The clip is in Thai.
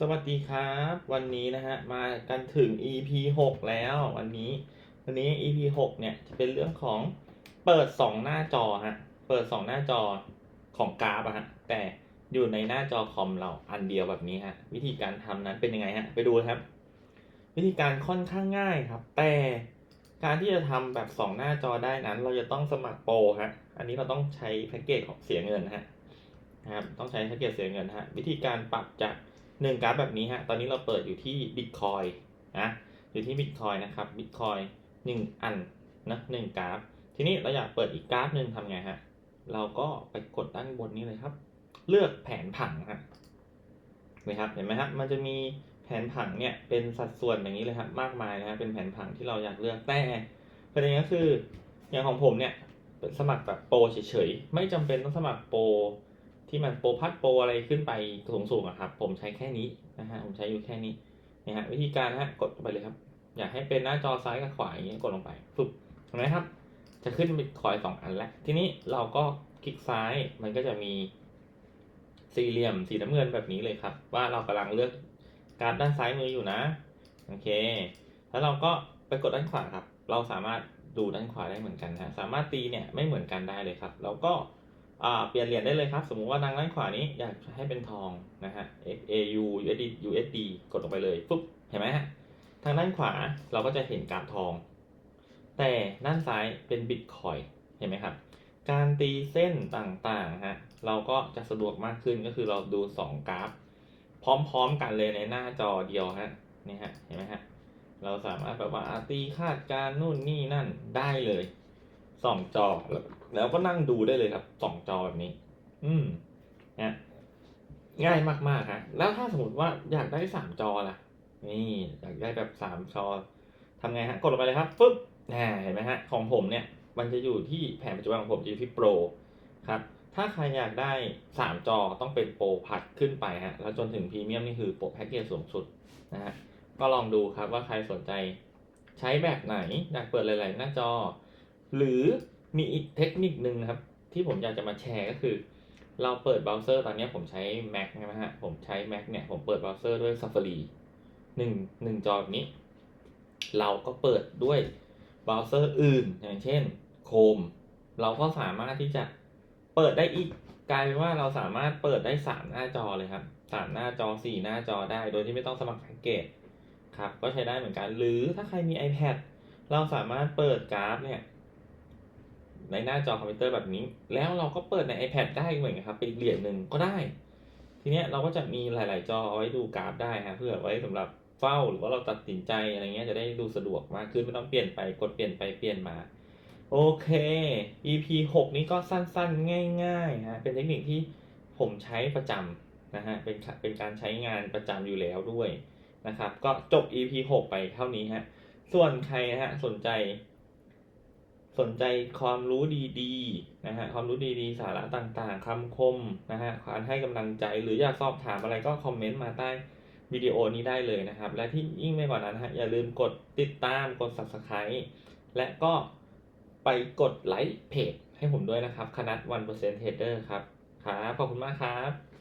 สวัสดีครับ วันนี้นะฮะมากันถึง EP 6 แล้ววันนี้ วันนี้ EP 6 เนี่ยจะเป็นเรื่องของเปิด 2 หน้าจอฮะเปิด 2 หน้าจอของกราฟอะฮะแต่อยู่ในหน้าจอคอมเราอันเดียวแบบนี้ฮะวิธีการทำนั้นเป็นยังไงฮะไปดูครับ วิธีการค่อนข้างง่ายครับ แต่การที่จะทำแบบ 2 หน้าจอได้นั้น เราจะต้องสมัครโปรฮะอันนี้เราต้องใช้แพ็กเกจของเสียเงินฮะนะครับต้องใช้แพ็กเกจเสียเงินฮะวิธีการปรับจาก หนึ่งกราฟแบบนี้ฮะ ตอนนี้เราเปิดอยู่ที่ Bitcoin นะ อยู่ที่ Bitcoin นะครับ Bitcoin หนึ่งอันนะหนึ่งกราฟ ทีนี้เราอยากเปิดอีกกราฟหนึ่งทำไงฮะ เราก็ไปกดด้านบนนี้เลยครับ เลือกแผนผังฮะนไหมครับ เห็นไหมครับ มันจะมีแผนผังเนี่ยเป็นสัดส่วนอย่างนี้เลยครับมากมายนะฮะเป็นแผนผังที่เราอยากเลือกแต่ประเด็นก็คืออย่างของผมเนี่ยสมัครแบบโปรเฉยๆไม่จำเป็นต้องสมัครโปร ที่มันโปรพัดโปรอะไรขึ้นไปสูงๆอะครับ ผมใช้แค่นี้นะฮะผมใช้อยู่แค่นี้นะฮะวิธีการฮะกดไปเลยครับ อยากให้เป็นหน้าจอซ้ายกับขวาอย่างเงี้ยกดลงไปฟึบเห็นไหมครับ จะขึ้นบิตคอยสองอันแล้วทีนี้เราก็คลิกซ้ายมันก็จะมีสี่เหลี่ยมสีน้ำเงินแบบนี้เลยครับ ว่าเรากำลังเลือกการด้านซ้ายมืออยู่นะโอเค แล้วเราก็ไปกดด้านขวาครับ เราสามารถดูด้านขวาได้เหมือนกันนะสามารถตีเนี่ยไม่เหมือนกันได้เลยครับ แล้วก็ เปลี่ยนเหรียญได้เลยครับ สมมุติว่าทางด้านขวานี้อยากให้เป็นทองนะฮะ XAU USD USD กดลงไปเลยปุ๊บเห็นไหมฮะทางด้านขวาเราก็จะเห็นกราฟทอง แต่ด้านซ้ายเป็นบิตคอยเห็นไหมครับ การตีเส้นต่างๆฮะเราก็จะสะดวกมากขึ้นก็คือเราดู 2 กราฟ พร้อมๆกันเลยในหน้าจอเดียวฮะนี่ฮะเห็นไหมฮะเราสามารถแบบว่าตีคาดการนู่นนี่นั่นได้เลย สองจอแล้วก็นั่งดูได้เลยครับสองจอแบบนี้ อืมนะง่ายมากๆฮะแล้วถ้าสมมติว่าอยากได้สามจอล่ะ นี่อยากได้แบบสามจอทำไงฮะ กดลงไปเลยครับปุ๊บน่าเห็นไหมฮะ ของผมเนี่ย มันจะอยู่ที่แผนปัจจุบันของผมจะอยู่ที่โปรครับ ถ้าใครอยากได้สามจอต้องเป็นโปรพัดขึ้นไปฮะ แล้วจนถึงพรีเมียมนี่คือโปรแพ็กเกจสูงสุดนะฮะก็ลองดูครับว่าใครสนใจใช้แบบไหน อยากเปิดหลาย ๆ หน้าจอ หรือมีอีกเทคนิคนึงนะครับ ที่ผมอยากจะมาแชร์ก็คือ เราเปิดเบราว์เซอร์ตอนนี้ผมใช้ Mac ใช่ไหมฮะ ผมใช้ Mac เนี่ย ผมเปิดเบราว์เซอร์ด้วย Safari หนึ่งหนึ่งจอแบบนี้ เราก็เปิดด้วยเบราว์เซอร์อื่น อย่างเช่น Chrome เราก็สามารถที่จะเปิดได้อีกกลายเป็นว่าเราสามารถเปิดได้สามหน้าจอเลยครับสามหน้าจอสี่หน้าจอได้ โดยที่ไม่ต้องสมัครแพ็กเกจครับ ก็ใช้ได้เหมือนกัน หรือถ้าใครมี iPad เราสามารถเปิดกราฟเนี่ย ในหน้าจอคอมพิวเตอร์แบบนี้ แล้วเราก็เปิดใน iPad ได้เหมือนกันครับเป็นอีกเหรียญหนึ่งก็ได้ ทีเนี้ยเราก็จะมีหลาย ๆ จอเอาไว้ดูกราฟได้ฮะเพื่อไว้สำหรับเฝ้าหรือว่าเราตัดสินใจอะไรเงี้ยจะได้ดูสะดวกมากขึ้นไม่ต้องเปลี่ยนไปกดเปลี่ยนไปเปลี่ยนมาโอเค EP 6 นี้ก็สั้นๆ ง่ายๆฮะเป็นเทคนิคที่ผมใช้ประจำนะฮะเป็นเป็นการใช้งานประจำอยู่แล้วด้วยนะครับ ก็จบ EP 6 ไปเท่านี้ฮะส่วนใครนะฮะสนใจ สนใจความรู้ดีๆนะฮะความรู้ดีๆ สาระต่างๆคำคมนะฮะการให้กำลังใจหรืออยากสอบถามอะไรก็คอมเมนต์มาใต้วิดีโอนี้ได้เลยนะครับ และที่ยิ่งไม่กว่านั้นฮะอย่าลืมกดติดตามกด subscribe และก็ไปกดไลค์เพจให้ผมด้วยนะครับ คณะ1% Trader ครับ ครับ ขอบคุณมากครับ